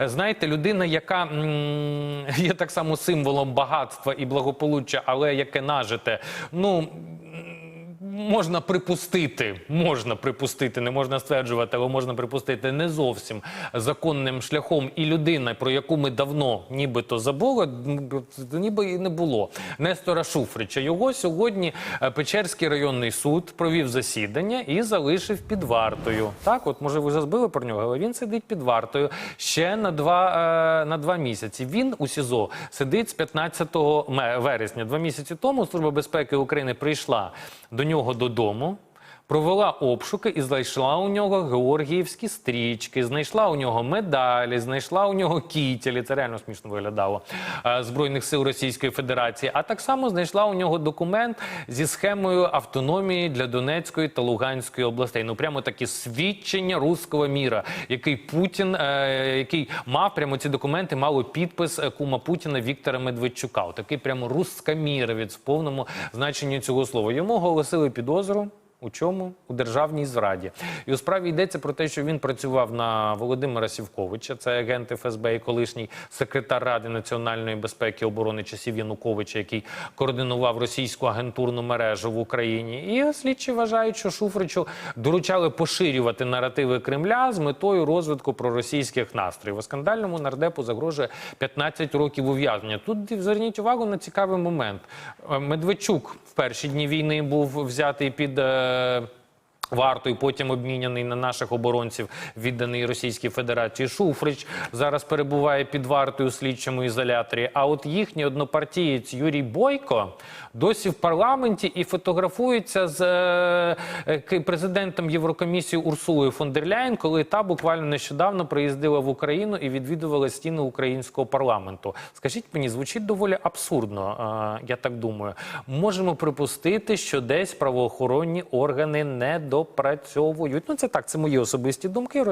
Знаєте, людина, яка є так само символом багатства і благополуччя, але яке нажите, ну. Можна припустити, можна припустити, не можна стверджувати, але можна припустити не зовсім законним шляхом. І людина, про яку ми давно нібито забули, ніби і не було. Нестора Шуфрича. Його сьогодні е, Печерський районний суд провів засідання і залишив під вартою. Так, от може ви вже збили про нього, але він сидить під вартою ще на два, е, на два місяці. Він у СІЗО сидить з 15 ме- вересня. Два місяці тому Служба безпеки України прийшла до нього додому. Провела обшуки і знайшла у нього георгіївські стрічки, знайшла у нього медалі, знайшла у нього кітелі. Це реально смішно виглядало е, збройних сил Російської Федерації. А так само знайшла у нього документ зі схемою автономії для Донецької та Луганської областей. Ну прямо такі свідчення руського міра, який Путін, е, який мав прямо ці документи, мали підпис е, кума Путіна Віктора Медведчука. Такий прямо рускаміровець в повному значенні цього слова. Йому оголосили підозру. У чому? У державній зраді. І у справі йдеться про те, що він працював на Володимира Сівковича, це агент ФСБ і колишній секретар Ради національної безпеки і оборони часів Януковича, який координував російську агентурну мережу в Україні. І слідчі вважають, що Шуфричу доручали поширювати наративи Кремля з метою розвитку проросійських настроїв. У скандальному нардепу загрожує 15 років ув'язнення. Тут зверніть увагу на цікавий момент. Е, Медведчук в перші дні війни був взятий під. uh, е, Вартою потім обміняний на наших оборонців, відданий Російській Федерації. Шуфрич зараз перебуває під вартою слідчому ізоляторі. А от їхній однопартієць Юрій Бойко досі в парламенті і фотографується з е, е, президентом Єврокомісії Урсулою фон дер Ляєн, коли та буквально нещодавно приїздила в Україну і відвідувала стіни українського парламенту. Скажіть мені, звучить доволі абсурдно, е, я так думаю. Можемо припустити, що десь правоохоронні органи не допрацьовують. Ну це так, це мої особисті думки.